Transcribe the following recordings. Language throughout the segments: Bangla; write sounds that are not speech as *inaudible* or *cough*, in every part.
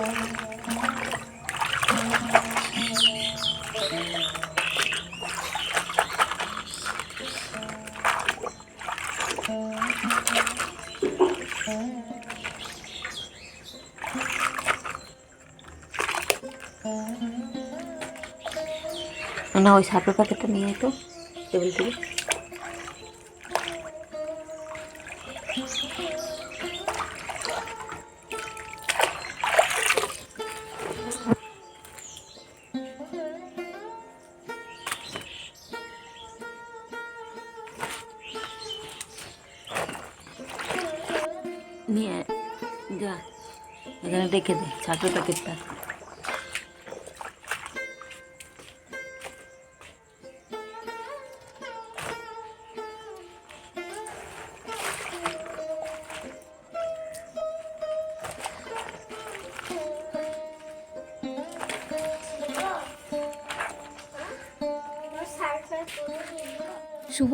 না ওই সাপের প্যাকেটটা নিয়ে তো টেবিল থেকে নিয়ে যা এখানে রেখে দে সাপের প্যাকেটটা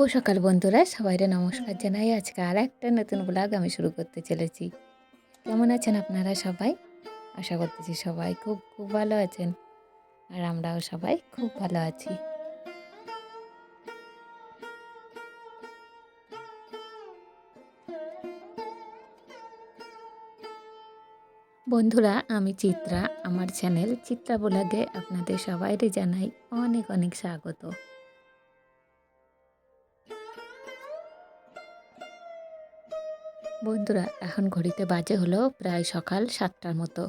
সকাল বন্ধুরা সবাইকে নমস্কার জানাই। আজকে আর একটা নতুন ব্লগ আমি শুরু করতে চলেছি। কেমন আছেন আপনারা সবাই? আশা করতেছি সবাই খুব খুব ভালো আছেন আর আমরাও সবাই খুব ভালো আছি। বন্ধুরা, আমি চিত্রা, আমার চ্যানেল চিত্রা ব্লগে আপনাদের সবাইকে জানাই অনেক অনেক স্বাগত। বন্ধুরা, এখন ঘড়িতে বাজে হলো প্রায় সকাল সাতটার মতো।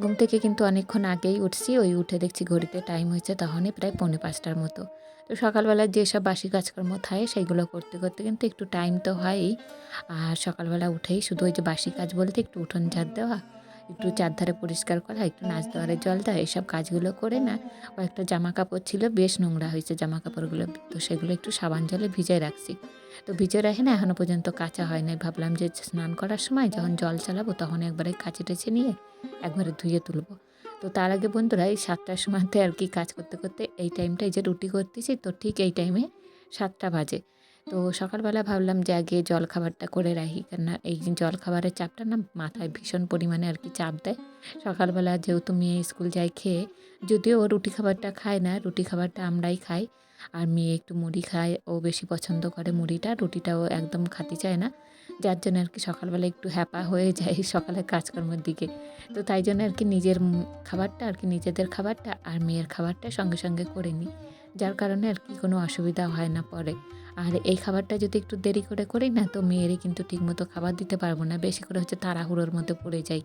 ঘুম থেকে কিন্তু অনেকক্ষণ আগেই উঠছি, ওই উঠে দেখছি ঘড়িতে টাইম হয়েছে তখনই প্রায় পৌনে পাঁচটার মতো। তো সকালবেলা যেসব বাসি কাজকর্ম থাকে, সেইগুলো করতে করতে কিন্তু একটু টাইম তো হয়ই। আর সকালবেলা উঠেই শুধু ওই যে বাসি কাজ বলতে একটু উঠোন ঝাড় দেওয়া, একটু চারধারে পরিষ্কার করা, একটু নাচ দেওয়ারে জল দেওয়া, এইসব কাজগুলো করে না। কয়েকটা জামা কাপড় ছিল, বেশ নোংরা হয়েছে জামা কাপড়গুলো তো সেগুলো একটু সাবান জলে ভিজিয়ে রাখছি। তো ভিজে রাখে না এখনও পর্যন্ত কাঁচা হয় নাই। ভাবলাম যে স্নান করার সময় যখন জল চালাবো তখন একবারে কাছে টেছে নিয়ে একবারে ধুয়ে তুলবো। তো তার আগে বন্ধুরা এই সাতটার সময়তে আর কি কাজ করতে করতে এই টাইমটাই যে রুটি করতেছি, তো ঠিক এই টাইমে সাতটা বাজে। তো সকালবেলা ভাবলাম যে আগে জল খাবারটা করে রাখি, কেননা এই জল খাবারের চাপটা না মাথায় ভীষণ পরিমাণে আর কি চাপ দেয়। সকালবেলা যেহেতু মেয়ে স্কুল যায় খেয়ে, যদিও রুটি খাবারটা খায় না, রুটি খাবারটা আমরাই খাই আর মেয়ে একটু মুড়ি খায়, ও বেশি পছন্দ করে মুড়িটা, রুটিটাও একদম খাতে চায় না। যার জন্য আর কি সকালবেলা একটু হ্যাপা হয়ে যায় *laughs* সকালের কাজকর্মের দিকে। তো তাই জন্য আর কি নিজের খাবারটা, আর কি নিজেদের খাবারটা আর মেয়ের খাবারটা সঙ্গে সঙ্গে করে নিই। যার কারণে আর কি কোনো অসুবিধা হয় না পরে। আর এই খাবারটা যদি একটু দেরি করে করি না, তো মেয়েরই কিন্তু ঠিকমতো খাবার দিতে পারব না। বেশি করে হচ্ছে তাড়াহুড়োর মধ্যে পড়ে যাই।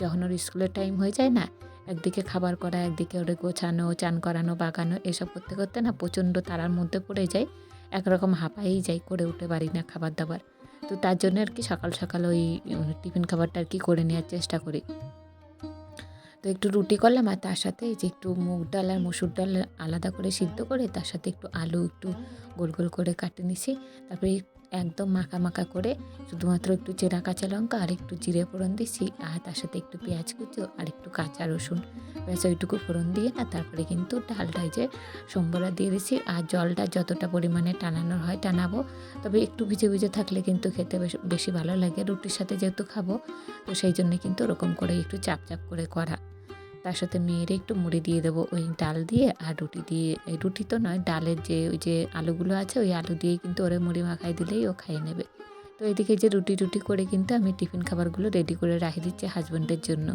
যখন ওর স্কুলের টাইম হয়ে যায় না একদিকে খাবার করা, একদিকে ওরে গোছানো, চান করানো, বাগানো, এসব করতে করতে না প্রচণ্ড তারার মধ্যে পড়ে যাই। একরকম হাঁপাই যাই করে উঠতে পারি না খাবার দাবার তো তার জন্য আর কি সকাল সকাল ওই টিফিন খাবারটা আর কি করে নেওয়ার চেষ্টা করি। তো একটু রুটি করলাম আর তার সাথে যে একটু মুগ ডাল আর মসুর ডাল আলাদা করে সিদ্ধ করে তার সাথে একটু আলু একটু গোল গোল করে কাটে নিছি। তারপরে একদম মাখা মাখা করে শুধুমাত্র একটু চেরা কাঁচা লঙ্কা আর একটু জিরে ফোড়ন দিচ্ছি, আর তার সাথে একটু পেঁয়াজ কুচো আর একটু কাঁচা রসুন। ব্যাস, ওইটুকু ফোড়ন দিয়ে না তারপরে কিন্তু ডালটাই যে সম্বরা দিয়ে দিছি আর জলটা যতটা পরিমাণে টানানোর হয় টানাবো। তবে একটু ভিজে ভিজে থাকলে কিন্তু খেতে বেশ, বেশি ভালো লাগে। রুটির সাথে যেহেতু খাব, তো সেই জন্য কিন্তু ওরকম করে একটু চাপ চাপ করে করা। তার সাথে মেয়ের একটু মুড়ি দিয়ে দেবো। ওই ডাল দিয়ে আর রুটি দিয়ে। রুটি তো নয়, ডালের যে ওই যে আলুগুলো আছে, ওই আলু দিয়ে কিন্তু ওরে মুড়ি মাখাই দিলেই ও খাইয়ে নেবে। তো এদিকে যে রুটি রুটি করে কিন্তু আমি টিফিন খাবারগুলো রেডি করে রাখি দিচ্ছি হাজব্যান্ডের জন্য।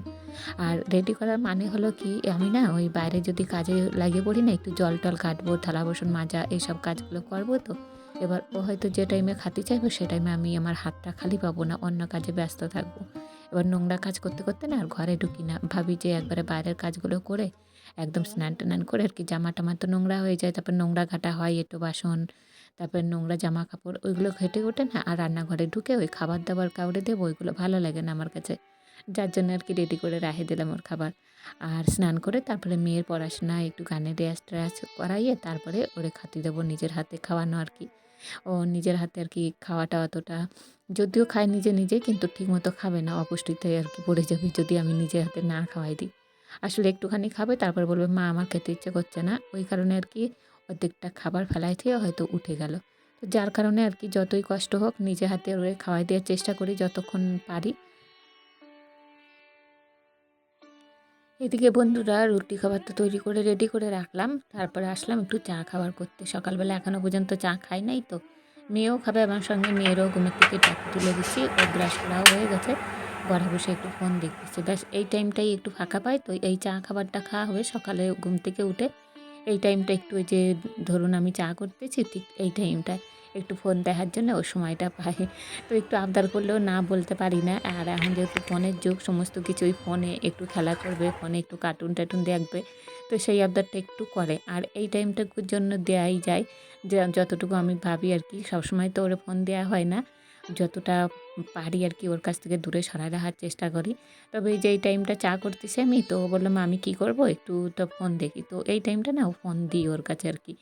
আর রেডি করার মানে হলো কি, আমি না ওই বাইরে যদি কাজে লাগিয়ে পড়ি না, একটু জল টল কাটবো, থালা বাসন মাজা, এইসব কাজগুলো করব তো এবার ও হয়তো যে টাইমে খাতে চাইব, সে টাইমে আমি আমার হাতটা খালি পাবো না, অন্য কাজে ব্যস্ত থাকব। এবার নোংরা কাজ করতে করতে না আর ঘরে ঢুকি না। ভাবি যে একবারে বাইরের কাজগুলো করে একদম স্নান টান করে আর কি জামা টামা তো নোংরা হয়ে যায়, তারপর নোংরা ঘাটা হয়, এটো বাসন, তারপর নোংরা জামা কাপড়, ওইগুলো ঘেটে ওঠে না আর রান্নাঘরে ঢুকে ওই খাবার দাবার কাউরে দেবো, ওইগুলো ভালো লাগে না আমার কাছে। যার জন্য আর কি রেডি করে রাখে দিলাম ওর খাবার। আর স্নান করে তারপরে মেয়ের পড়াশোনা একটু গানের রেয়াজ টেয়াজ করাইয়ে তারপরে ওরে খাতি দেবো নিজের হাতে খাওয়ানো আর কি। ও নিজের হাতে আর কি খাওয়াটা অতটা যদিও খায় নিজে নিজে কিন্তু ঠিকমতো খাবে না। অপুষ্টিতে আর কি পড়ে যাবে যদি আমি নিজের হাতে না খাওয়াই দিই। আসলে একটুখানি খাবে, তারপর বলবে, মা, আমার খেতে ইচ্ছে করছে না। ওই কারণে আর কি অর্ধেকটা খাবার ফেলাই থেকে হয়তো উঠে গেল। তো যার কারণে আর কি যতই কষ্ট হোক, নিজে হাতে ওরে খাওয়াই দেওয়ার চেষ্টা করি, যতক্ষণ পারি। এদিকে বন্ধুরা রুটি খাবার তো তৈরি করে রেডি করে রাখলাম। তারপরে আসলাম একটু চা খাবার করতে। সকালবেলা এখনও পর্যন্ত চা খাই নাই তো। মেয়েও খাবে, আমার সঙ্গে মেয়েরও ঘুমের থেকে টাকা তুলে দিচ্ছি। ও ব্রাশ করাও হয়ে গেছে। ঘরে বসে একটু ফোন দেখতেছি। ব্যাস, এই টাইমটাই একটু ফাঁকা পাই। তো এই চা খাবারটা খাওয়া হবে সকালে ঘুম থেকে উঠে। এই টাইমটা একটু ওই যে ধরুন আমি চা করতেছি, ঠিক এই টাইমটায় একটু ফোন দেখার জন্য, ওই সময়টা পাই। তো একটু আবদার করলেও না বলতে পারি না। আর এখন যেহেতু ফোনের যুগ, সমস্ত কিছুই ফোনে একটু খেলা করবে ফোনে একটু কার্টুন টার্টুন দেখবে। তো সেই আবদারটা একটু করে। আর এই টাইমটার জন্য দেওয়াই যায়। যে, যতটুকু আমি ভাবি আর কি, সবসময় তো ওরে ফোন দেওয়া হয় না। যতটা পারি আর কি, ওর কাছ থেকে দূরে সরাই রাখার চেষ্টা করি। তবে এই যে এই টাইমটা চা করতেছি আমি, তো বললাম আমি কি করব? একটু তো ফোন দেখি। তো এই টাইমটা না ও ফোন দিই ওর কাছে আর কি।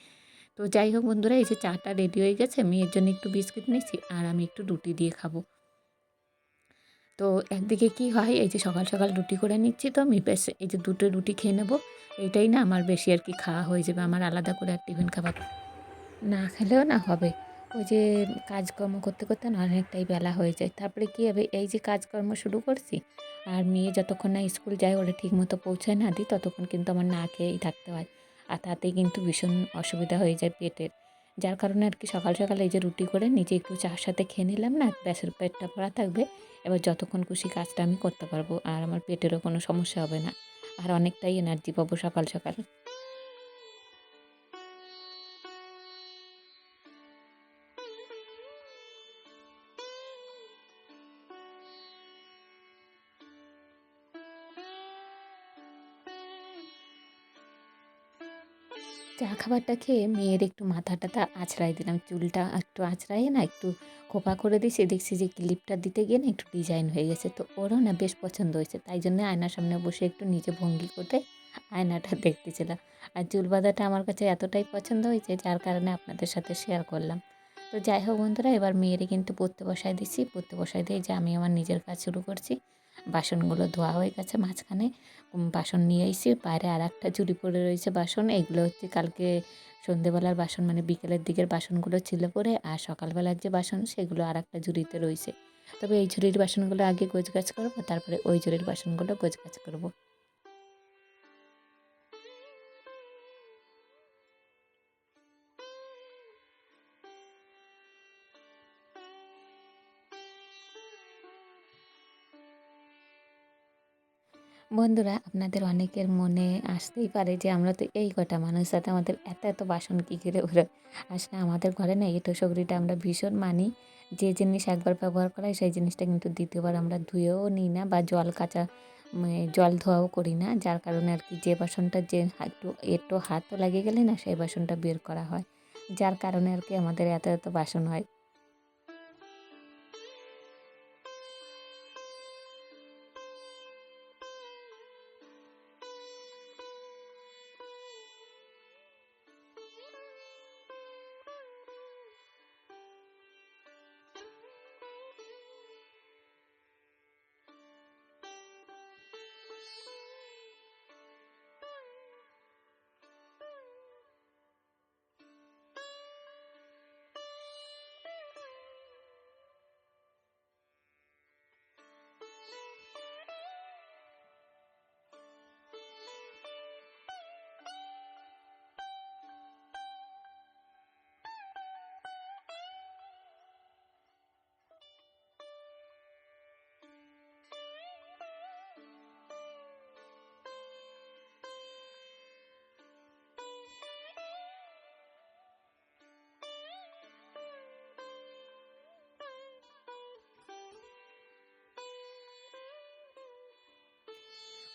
তো যাই হোক বন্ধুরা, এই যে চাটা রেডি হয়ে গেছে, মেয়ের জন্য একটু বিস্কিট নিচ্ছি আর আমি একটু রুটি দিয়ে খাব। তো একদিকে কি হয়, এই যে সকাল সকাল রুটি করে নিচ্ছি তো, আমি বেশ এই যে দুটো রুটি খেয়ে নেব এইটাই না আমার বেশি আর কি খাওয়া হয়ে যাবে, আমার আলাদা করে আর টিফিন খাবার না খেলেও না হবে। ওই যে কাজকর্ম করতে করতে না অনেকটাই বেলা হয়ে যায়। তারপরে কী হবে, এই যে কাজকর্ম শুরু করছি, আর মেয়ে যতক্ষণ না স্কুল যায়, ওরা ঠিক মতো পৌঁছায় না দিই, ততক্ষণ কিন্তু আমার না খেয়েই থাকতে হয়। আর তাতে কিন্তু ভীষণ অসুবিধা হয়ে যায় পেটের। যার কারণে আর কি সকাল সকাল এই যে রুটি করে নিজে একটু চার সাথে খেয়ে নিলাম না, ব্যাসের পেটটা ভরা থাকবে, এবার যতক্ষণ খুশি কাজটা আমি করতে পারব, আর আমার পেটেরও কোনো সমস্যা হবে না, আর অনেকটাই এনার্জি পাবো সকাল সকাল। খাবারটা খেয়ে মেয়ের একটু মাথা টাথা আঁচড়াই দিলাম। চুলটা একটু আঁচড়াইয়ে না একটু খোপা করে দিয়েছি। দেখছি যে ক্লিপটা দিতে গিয়ে না একটু ডিজাইন হয়ে গেছে। তো ওরও না বেশ পছন্দ হয়েছে। তাই জন্য আয়নার সামনে বসে একটু নিজে ভঙ্গি করে আয়নাটা *laughs* দেখতেছিলাম। আর চুল বাঁধাটা আমার কাছে এতটাই পছন্দ হয়েছে যার কারণে আপনাদের সাথে শেয়ার করলাম। তো যাই হোক বন্ধুরা, এবার মেয়েরে কিন্তু পড়তে বসায় দিচ্ছি। পড়তে বসায় দিয়ে যে আমি আমার নিজের কাজ শুরু করছি। বাসনগুলো ধোয়া হয়ে গেছে, মাঝখানে বাসন নিয়ে এসে বাইরে আর একটা ঝুড়ি পড়ে রয়েছে বাসন, এগুলো হচ্ছে কালকে সন্ধেবেলার বাসন মানে বিকেলের দিকের বাসনগুলো ছিল পরে, আর সকালবেলার যে বাসন সেগুলো আর একটা ঝুড়িতে রয়েছে। তবে এই ঝুড়ির বাসনগুলো আগে গোছগাছ করব, তারপরে ওই ঝুড়ির বাসনগুলো গোছগাছ করব। বন্ধুরা, আপনাদের অনেকের মনে আসতেই পারে যে আমরা তো এই কটা মানুষ সাথে আমাদের এত এত বাসন কী করে ওরা আসলে আমাদের ঘরে না এটো সগরিটা আমরা ভীষণ মানি। যে জিনিস একবার ব্যবহার করা সেই জিনিসটা কিন্তু দ্বিতীয়বার আমরা ধুয়েও নিই না বা জল কাঁচা মানে জল ধোয়াও করি না। যার কারণে আর কি যে বাসনটা যে একটু একটু হাতও লাগে গেলে না, সেই বাসনটা বের করা হয়। যার কারণে আর কি আমাদের এত এত বাসন হয়।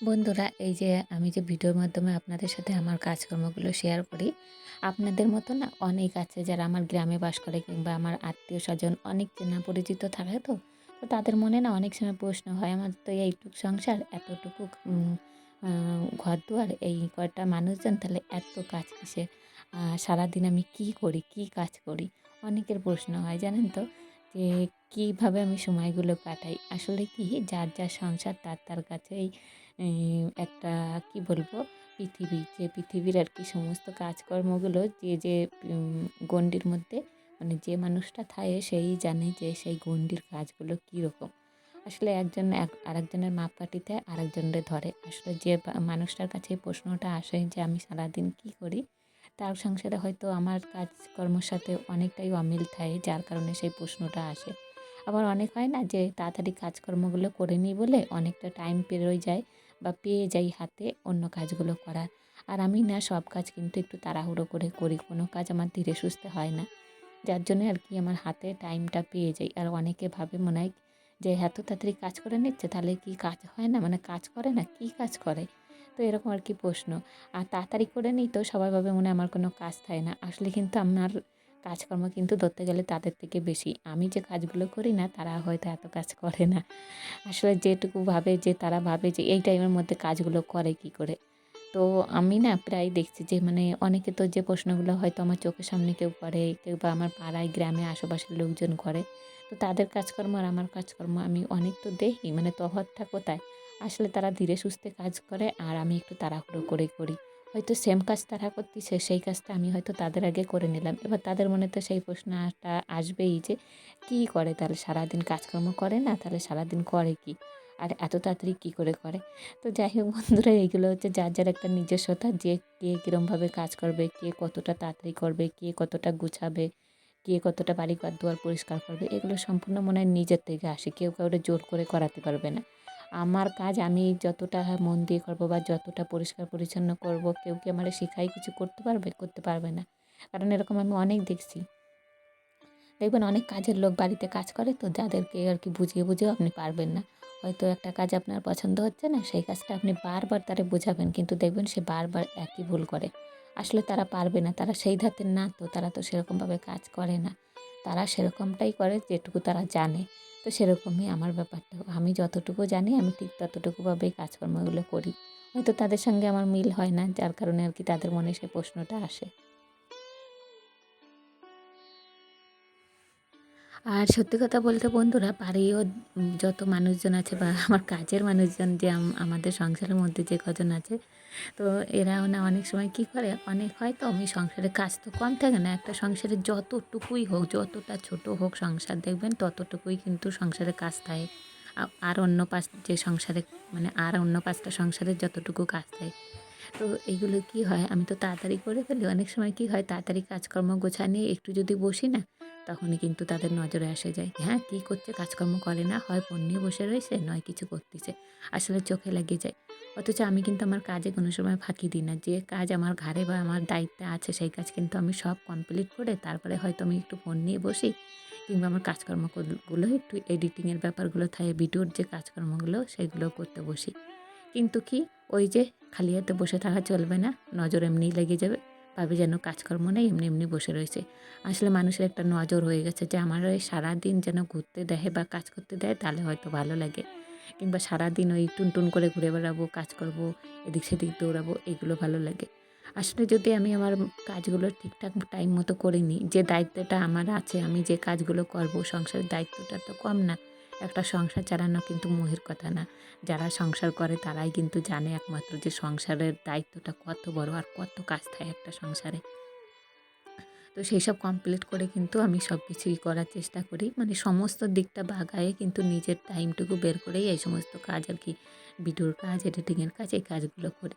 বন্ধুরা, এই যে আমি যে ভিডিওর মাধ্যমে আপনাদের সাথে আমার কাজকর্মগুলো শেয়ার করি, আপনাদের মতো না অনেক আছে যারা আমার গ্রামে বাস করে কিংবা আমার আত্মীয় স্বজন অনেক চেনা পরিচিত থাকে তো তো তাদের মনে না অনেক সময় প্রশ্ন হয়, আমার তো এইটুক সংসার, এতটুকু ঘর দুয়ার এই কয়টা মানুষজন, তাহলে এত কাজ কিসে সারাদিন আমি কি করি, কি কাজ করি? অনেকের প্রশ্ন হয়, জানেন তো? যে কীভাবে আমি সময়গুলো কাটাই? আসলে কি যার যার সংসার তার তার কাছেই একটা কি বলব? পৃথিবী। যে পৃথিবীর আর কি সমস্ত কাজকর্মগুলো যে যে গণ্ডির মধ্যে মানে যে মানুষটা থাকে সেই জানে যে সেই গণ্ডির কাজগুলো কীরকম। আসলে একজন এক, আরেকজনের মাপকাঠিতে আরেকজনের ধরে। আসলে যে মানুষটার কাছে প্রশ্নটা আসে যে আমি সারাদিন কী করি? তার সংসারে হয়তো আমার কাজকর্মের সাথে অনেকটাই অমিল থাকে, যার কারণে সেই প্রশ্নটা আসে। আবার অনেক হয় না যে তাড়াতাড়ি কাজকর্মগুলো করে নিই বলে অনেকটা টাইম পেরোয় যায় বা পেয়ে যাই হাতে অন্য কাজগুলো করার। আর আমি না সব কাজ কিন্তু একটু তাড়াহুড়ো করে করি, কোনো কাজ আমার ধীরে সুস্থে হয় না। যার জন্য আর কি আমার হাতে টাইমটা পেয়ে যাই। আর অনেকে ভাবে মনে হয় যে এত তাড়াতাড়ি কাজ করে নিচ্ছে, তাহলে কি কাজ হয় না? মানে কাজ করে না? কি কাজ করে? তো এরকম আর কি প্রশ্ন। আর তাড়াতাড়ি করে নিই তো সবাই ভাবে মনে আমার কোনো কাজ থাকে না। আসলে কিন্তু আমার কাজকর্ম কিন্তু ধরতে গেলে তাদের থেকে বেশি। আমি যে কাজগুলো করি না, তারা হয়তো এত কাজ করে না। আসলে যেটুকু ভাবে যে তারা ভাবে যে এই টাইমের মধ্যে কাজগুলো করে কি করে। তো আমি না প্রায় দেখছি যে মানে অনেকে তো যে প্রশ্নগুলো হয়তো আমার চোখের সামনে কেউ করে, কেউ বা আমার পাড়ায়, গ্রামে, আশেপাশের লোকজন করে, তো তাদের কাজকর্ম আর আমার কাজকর্ম আমি অনেক তো দেখি। মানে তফাৎটা কোথায়? আসলে তারা ধীরে সুস্থে কাজ করে আর আমি একটু তাড়াহুড়ো করে করি। হয়তো সেম কাজ তারা করতেছে, সেই কাজটা আমি হয়তো তাদের আগে করে নিলাম। এবার তাদের মনে তো সেই প্রশ্নটা আসবেই যে, কী করে তাহলে সারাদিন কাজকর্ম করে না? তাহলে সারাদিন করে কি? আর এত তাড়াতাড়ি কী করে করে? তো যাই হোক বন্ধুরা এইগুলো হচ্ছে যার যার একটা নিজস্বতা, যে কে কীরমভাবে কাজ করবে, কে কতটা তাড়াতাড়ি করবে, কে কতটা গুছাবে, কে কতটা বাড়ি ঘর দুয়ার পরিষ্কার করবে, এগুলো সম্পূর্ণ মনে হয় নিজের থেকে আসে। কেউ কাউরে জোর করে করাতে পারবে না। আমার কাজ আমি যতটা মন দিয়ে করব বা যতটা পরিষ্কার পরিচ্ছন্ন করব, কেউ কি আমার শেখাই কিছু করতে পারবে করতে পারবে না। কারণ এরকম আমি অনেক দেখছি। দেখবেন অনেক কাজের লোক বাড়িতে কাজ করে তো যাদেরকে আর কি বুঝিয়ে বুঝিয়েও আপনি পারবেন না। হয়তো একটা কাজ আপনার পছন্দ হচ্ছে না, সেই কাজটা আপনি বারবার তারে বোঝাবেন, কিন্তু দেখবেন সে বারবার একই ভুল করে। আসলে তারা পারবে না, তারা সেই ধাতের না তো, তারা তো সেরকমভাবে কাজ করে না। তারা সেরকমটাই করে যেটুকু তারা জানে। তো সেরকমই আমার ব্যাপারটা। আমি যতটুকু জানি, আমি ঠিক ততটুকুভাবেই কাজকর্মগুলো করি। হয়তো তাদের সঙ্গে আমার মিল হয় না, যার কারণে আর কি তাদের মনে সেই প্রশ্নটা আসে। আর সত্যি কথা বলতে বন্ধুরা, বাড়িও যত মানুষজন আছে বা আমার কাজের মানুষজন যে আমাদের সংসারের মধ্যে যে কজন আছে, তো এরাও না অনেক সময় কি করে, অনেক হয় তো আমি সংসারে কাজ তো কম থাকে না, একটা সংসারে যতটুকুই হোক, যতটা ছোট হোক সংসার দেখবেন ততটুকুই কিন্তু সংসারে কাজ থাকে আর অন্য পাঁচ, যে সংসারে মানে আর অন্য পাঁচটা সংসারের যতটুকু কাজ থাকে তো এইগুলো কি হয়, আমি তো তাড়াতাড়ি করে ফেলি, অনেক সময় কি হয়, তাড়াতাড়ি কাজকর্ম গোছা নিয়ে একটু যদি বসি না তখনই কিন্তু তাদের নজরে আসে যায় হ্যাঁ কী করছে? কাজকর্ম করে না, হয় ফোন নিয়ে বসে রয়েছে, নয় কিছু করতেছে। আসলে চোখে লেগে যায়। অথচ আমি কিন্তু আমার কাজে কোনো সময় ফাঁকি দিই না। যে কাজ আমার ঘাড়ে বা আমার দায়িত্বে আছে, সেই কাজ কিন্তু আমি সব কমপ্লিট করে তারপরে হয়তো আমি একটু ফোন নিয়ে বসি কিংবা আমার কাজকর্মগুলো একটু এডিটিংয়ের ব্যাপারগুলো থাকে ভিডিওর যে কাজকর্মগুলো, সেগুলো করতে বসি। কিন্তু কি? ওই যে খালি হাতে বসে থাকা চলবে না, নজর এমনিই লেগে যাবে। ভাবে যেন কাজকর্ম নেই, এমনি এমনি বসে রয়েছে। আসলে মানুষের একটা নজর হয়ে গেছে যে, আমার ওই সারাদিন যেন ঘুরতে দেয় বা কাজ করতে দেয়, তাহলে হয়তো ভালো লাগে। কিংবা সারাদিন ওই টুনটুন করে ঘুরে বেড়াবো, কাজ করব, এদিক সেদিক দৌড়াবো, এগুলো ভালো লাগে। আসলে যদি আমি আমার কাজগুলো ঠিকঠাক টাইম মতো করে নিই, যে দায়িত্বটা আমার আছে, আমি যে কাজগুলো করব, সংসারের দায়িত্বটা তো কম না একটা সংসার চালানো কিন্তু মোহের কথা না। যারা সংসার করে তারাই কিন্তু জানে একমাত্র যে সংসারের দায়িত্বটা কত বড় আর কত কাজ থাকে একটা সংসারে। তো সেই সব কমপ্লিট করে কিন্তু আমি সব কিছুই করার চেষ্টা করি। মানে সমস্ত দিকটা বাগায়ে কিন্তু নিজের টাইমটুকু বের করেই এই সমস্ত কাজ আর কি ভিডিওর কাজ এডিটিংয়ের কাজ এই কাজগুলো করি।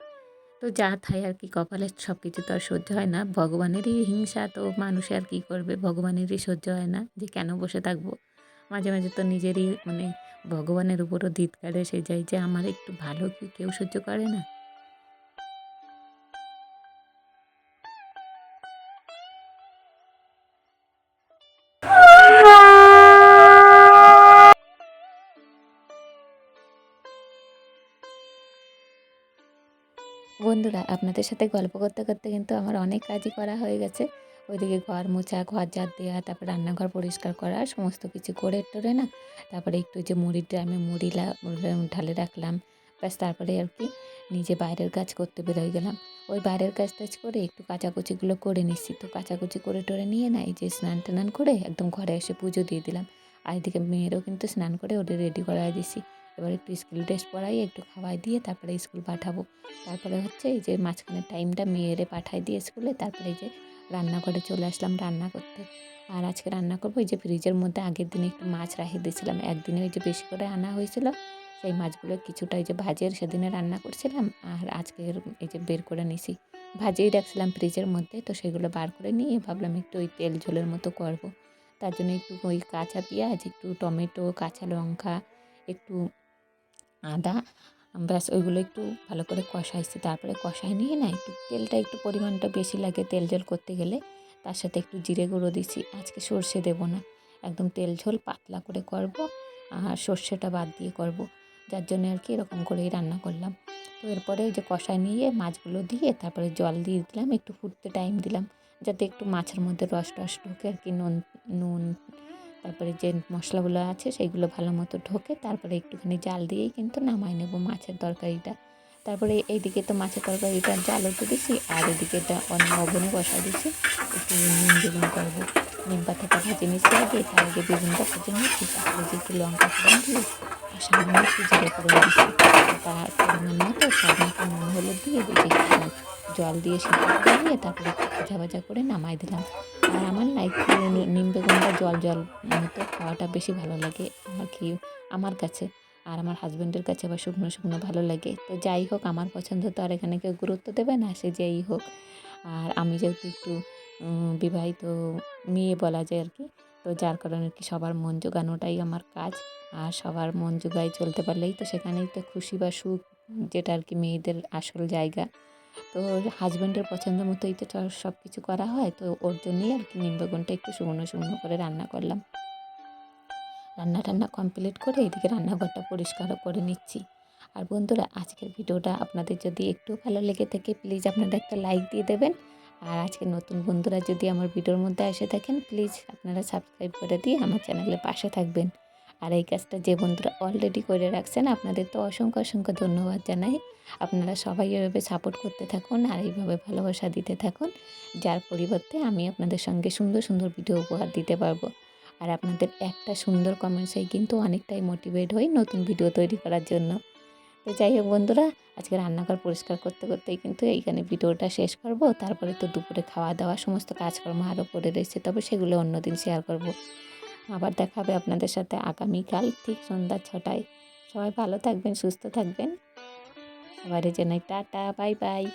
তো যা থাই আর কি কপালে সব কিছু তো আর সহ্য হয় না। ভগবানেরই হিংসা তো মানুষে আর কী করবে? ভগবানেরই সহ্য হয় না যে কেন বসে থাকব? মাঝে মাঝে তো নিজেরই মানে ভগবানের উপরও ধিৎকার এসে যায় যে আমার একটু ভালো কি কেউ সহ্য করে না। বন্ধুরা, আপনাদের সাথে গল্প করতে করতে কিন্তু আমার অনেক কাজই করা হয়ে গেছে। ওইদিকে ঘর মোছা, ঘর ঝাড় দেওয়া তারপর রান্নাঘর পরিষ্কার করা, সমস্ত কিছু করে টোরে না, তারপরে একটু যে মুড়ির ড্রামে মুড়ি ঢালে রাখলাম। ব্যাস, তারপরে আর কি নিজে বাইরের কাজ করতে বেরোয় গেলাম। ওই বাইরের কাজ টাজ করে একটু কাচাকুচিগুলো করে নিচ্ছি তো কাচাকুচি করে টোরে নিয়ে না এই যে স্নান টান করে একদম ঘরে এসে পুজো দিয়ে দিলাম। আর এদিকে মেয়েরও কিন্তু স্নান করে ওদের রেডি করাই দিছি। এবার একটু স্কুল ড্রেস পরাই, একটু খাওয়াই দিয়ে তারপরে স্কুল পাঠাবো। তারপরে হচ্ছে এই যে মাঝখানে টাইমটা মেয়েরে পাঠাই দিয়ে স্কুলে, তারপরে এই যে রান্নাঘরে চলে আসলাম রান্না করতে। আর আজকে রান্না করব ওই যে ফ্রিজের মধ্যে আগের দিনে একটু মাছ রাখি দিয়েছিলাম। একদিনে ওই যে বেশি করে আনা হয়েছিল, সেই মাছগুলো কিছুটা এই যে ভাজের সেদিনে রান্না করছিলাম। আর আজকের এই যে বের করে নিছি। ভাজেই রাখছিলাম ফ্রিজের মধ্যে, তো সেগুলো বার করে নিয়ে ভাবলাম একটু ওই তেল ঝোলের মতো করব। তার জন্য একটু ওই কাঁচা পেঁয়াজ, একটু টমেটো, কাঁচা লঙ্কা, একটু আদা ব্যাস, ওইগুলো একটু ভালো করে কষাইছি। তারপরে কষাই নিয়ে না একটু তেলটা একটু পরিমাণটা বেশি লাগে তেল ঝোল করতে গেলে, তার সাথে একটু জিরে গুঁড়ো দিছি। আজকে সর্ষে দেবো না, একদম তেল ঝোল পাতলা করে করব আর সর্ষেটা বাদ দিয়ে করব। যার জন্য আর কি এরকম করেই রান্না করলাম। তো এরপরে ওই যে কষাই নিয়ে মাছগুলো দিয়ে তারপরে জল দিয়ে দিলাম, একটু ফুটতে টাইম দিলাম, যাতে একটু মাছের মধ্যে রস টস ঢোকে আর কি, নুন নুন তারপরে যে মশলাগুলো আছে সেইগুলো ভালো মতো ঢোকে, তারপরে একটুখানি জাল দিয়েই কিন্তু নামাই নেব মাছের তরকারিটা। তারপরে এইদিকে তো মাছের তরকারিটা জাল হতে দিছি, আর এদিকে এটা অন্য ওভেনে বসা দিছি, একটু নিম বেগুন করব। নিম পাতাটা ভেজে নিচ্ছি আগে, তার আগে বেগুনটা ভেজে নিচ্ছি তারপরে যে একটু লঙ্কা ফোড়ন দিয়ে আর সামনে একটু দিচ্ছি তার পরিমাণ মতো মতো নুন, হলুদ দিয়ে বেশি জল দিয়ে করে দিয়ে তারপরে ভাজা ভাজা করে নামাই দিলাম। আর আমার না একটু নিম বেগুনটা জল জল মতো খাওয়াটা বেশি ভালো লাগে আর কি আমার কাছে। আর আমার হাজব্যান্ডের কাছে আবার শুকনো শুকনো ভালো লাগে। তো যাই হোক, আমার পছন্দ তো আর এখানে কেউ গুরুত্ব দেবে না, সে যেই হোক। আর আমি যেহেতু একটু বিবাহিত মেয়ে বলা যায় আর কি, তো যার কারণে কি সবার মন জোগানোটাই আমার কাজ। আর সবার মন জোগাই চলতে পারলেই তো সেখানেই তো খুশি বা সুখ, যেটা আর কি মেয়েদের আসল জায়গা। তো হাজব্যান্ডের পছন্দ মতোই তো সব কিছু করা হয়, তো ওর জন্যই আর কি নিম বেগুনটা একটু শুকনো শুকনো করে রান্না করলাম। রান্না টান্না কমপ্লিট করে এদিকে রান্নাঘরটা পরিষ্কারও করে নিচ্ছি। আর বন্ধুরা, আজকের ভিডিওটা আপনাদের যদি একটু ভালো লেগে থাকে প্লিজ আপনারা একটা লাইক দিয়ে দেবেন। আর আজকে নতুন বন্ধুরা যদি আমার ভিডিওর মধ্যে এসে থাকেন প্লিজ আপনারা সাবস্ক্রাইব করে দিয়ে আমার চ্যানেলের পাশে থাকবেন। আর এই কাজটা যে বন্ধুরা অলরেডি করে রাখছেন, আপনাদের তো অসংখ্য অসংখ্য ধন্যবাদ জানাই। আপনারা সবাই এভাবে সাপোর্ট করতে থাকুন আর এইভাবে ভালোবাসা দিতে থাকুন। যার পরিবর্তে আমি আপনাদের সঙ্গে সুন্দর সুন্দর ভিডিও উপহার দিতে পারব। আর আপনাদের একটা সুন্দর কমেন্টসেই কিন্তু অনেকটাই মোটিভেট হই নতুন ভিডিও তৈরি করার জন্য। তো যাই হোক বন্ধুরা, আজকে রান্নাঘর পরিষ্কার করতে করতেই কিন্তু এইখানে ভিডিওটা শেষ করব। তারপরে তো দুপুরে খাওয়া দাওয়া, সমস্ত কাজকর্ম আরও করে রয়েছে তবে সেগুলো অন্যদিন শেয়ার করব। আবার দেখা হবে আপনাদের সাথে আগামীকাল ঠিক সন্ধ্যা ছটায়। সবাই ভালো থাকবেন, সুস্থ থাকবেন। সবারই জন্য টাটা, বাই বাই।